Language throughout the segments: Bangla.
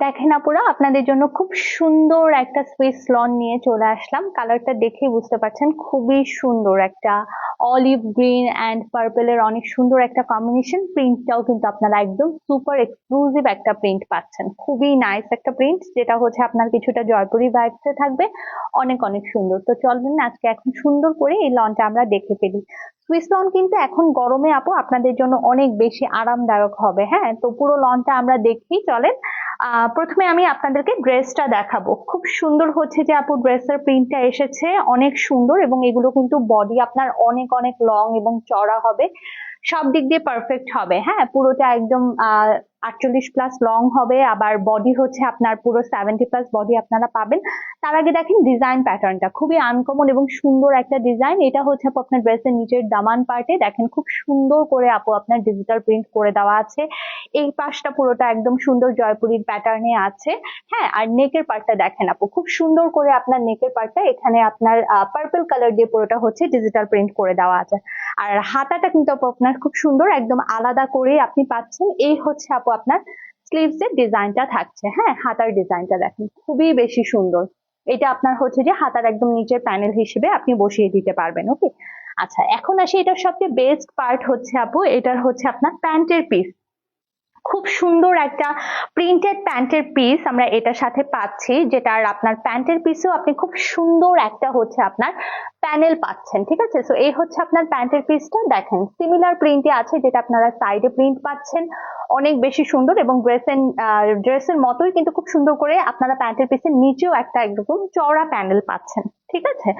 দেখেন আপুরা, আপনাদের জন্য খুব সুন্দর একটা সুইস লন নিয়ে চলে আসলাম। কালারটা দেখে বুঝতে পারছেন, খুবই সুন্দর একটা অলিভ গ্রিন অ্যান্ড পার্পেলের অনেক সুন্দর একটা কম্বিনেশন প্রিন্টটাও কিন্তু আপনারা একদম সুপার এক্সক্লুসিভ একটা প্রিন্ট পাচ্ছেন। খুবই নাইস একটা প্রিন্ট যেটা হচ্ছে আপনার কিছুটা জয়পুরি ভাইবসে থাকবে। অনেক অনেক সুন্দর। তো চলবেন আজকে এখন সুন্দর করে এই লনটা আমরা দেখে ফেলি। সুইস লন কিন্তু এখন গরমে আপু, আপনাদের জন্য অনেক বেশি আরামদায়ক হবে। হ্যাঁ তো পুরো লনটা আমরা দেখি, চলেন। প্রথমে আমি আপনাদেরকে ড্রেসটা দেখাবো। খুব সুন্দর হচ্ছে যে আপু ড্রেসের প্রিন্টটা এসেছে, অনেক সুন্দর এবং এগুলো কিন্তু বডি আপনার অনেক অনেক লং এবং চড়া হবে। সব দিক দিয়ে পারফেক্ট হবে হ্যাঁ? পুরোটা একদম আহ আটচল্লিশ প্লাস লং হবে, আবার বডি হচ্ছে আপনার পুরো সেভেন্টি প্লাস বডি আপনারা পাবেন। তার আগে দেখেন ডিজাইন প্যাটার্নটা খুবই আনকমন এবং সুন্দর একটা ডিজাইন এটা হচ্ছে আপু আপনার ড্রেসের নিচের দামান পার্টে দেখেন খুব সুন্দর করে আপু আপনার ডিজিটাল প্রিন্ট করে দেওয়া আছে। এই পাশটা পুরোটা একদম সুন্দর জয়পুরির প্যাটার্নে আছে। হ্যাঁ আর নেকের পার্টটা দেখেন আপু, খুব সুন্দর করে আপনার নেকের পার্টটা এখানে আপনার পার্পল কালার দিয়ে পুরোটা হচ্ছে ডিজিটাল প্রিন্ট করে দেওয়া আছে। আর হাতাটা কিন্তু আপু আপনার খুব সুন্দর, একদম আলাদা করে আপনি পাচ্ছেন। এই হচ্ছে আপু আপনার স্লিভস এর ডিজাইনটা থাকছে। হ্যাঁ হাতার ডিজাইনটা দেখেন, খুবই বেশি সুন্দর। এটা আপনার হচ্ছে যে হাতার একদম নিচের প্যানেল হিসেবে আপনি বসিয়ে দিতে পারবেন ওকে আচ্ছা এখন আসি এটার সবচেয়ে বেস্ট পার্ট হচ্ছে আপু, এটার হচ্ছে আপনার প্যান্টের পিস খুব সুন্দর একটা প্রিন্টেড প্যান্টের পিস আমরা এটার সাথে পাচ্ছি, যেটার আপনার প্যান্টের পিসেও আপনি খুব সুন্দর একটা হচ্ছে আপনার প্যানেল পাচ্ছেন, ঠিক আছে? সো এই হচ্ছে আপনার প্যান্টের পিসটা দেখেন সিমিলার প্রিন্টে আছে যেটা আপনারা সাইডে প্রিন্ট পাচ্ছেন। অনেক বেশি সুন্দর এবং ড্রেসের ড্রেসের মতোই কিন্তু খুব সুন্দর করে আপনারা প্যান্টের পিসের নিচেও একটা একদম চওড়া প্যানেল পাচ্ছেন, ঠিক আছে?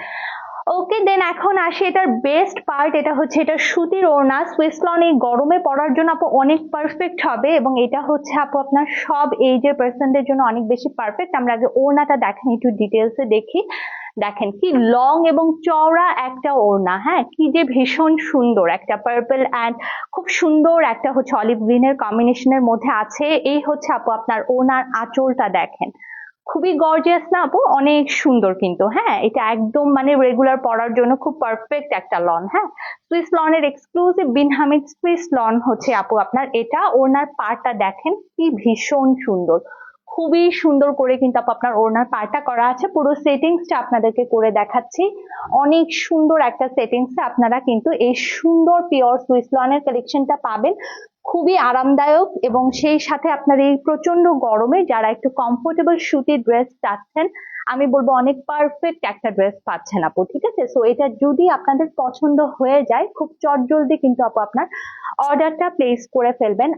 ওকে দেন এখন আসি, এটার বেস্ট পার্ট এটা হচ্ছে এটা সুতির ওড়না। সুইসলন এই গরমে পরার জন্য আপু অনেক পারফেক্ট হবে এবং এটা হচ্ছে আপু আপনার সব এইজের পার্সনদের জন্য অনেক বেশি পারফেক্ট আমরা আগে ওড়নাটা দেখেন, একটু ডিটেলসে দেখি। দেখেন কি লং এবং চওড়া একটা ওড়না হ্যাঁ? কি যে ভীষণ সুন্দর, একটা পার্পল অ্যান্ড খুব সুন্দর একটা হচ্ছে অলিভ গ্রিনের কম্বিনেশনের মধ্যে আছে। এই হচ্ছে আপু আপনার ওনার আঁচলটা দেখেন। খুবই গর্জিয়াস না আপু? অনেক সুন্দর কিন্তু হ্যাঁ? এটা একদম মানে রেগুলার পড়ার জন্য খুব পারফেক্ট একটা লন হ্যাঁ? Swiss লনের exclusive Bin Hamid Swiss lawn হচ্ছে আপু আপনার। এটা ওনার পাড়টা দেখেন কি ভীষণ সুন্দর। খুবই সুন্দর করে কিন্তু আপু আপনার ওনার পার্টটা করা আছে। পুরো সেটিংসটা আপনাদেরকে করে দেখাচ্ছি। অনেক সুন্দর একটা সেটিংসে আপনারা কিন্তু এই সুন্দর পিওর সুইস লনের কালেকশনটা পাবেন। খুবই আরামদায়ক এবং সেই সাথে আপনার এই প্রচণ্ড গরমে যারা একটু কমফোর্টেবল সুতির ড্রেস চাচ্ছেন, আমি বলব অনেক পারফেক্ট একটা ড্রেস পাচ্ছেন আপু, ঠিক আছে? সো এটা যদি আপনাদের পছন্দ হয়ে যায়, খুব চটজলদি কিন্তু আপু আপনার অর্ডারটা প্লেস করে ফেলবেন।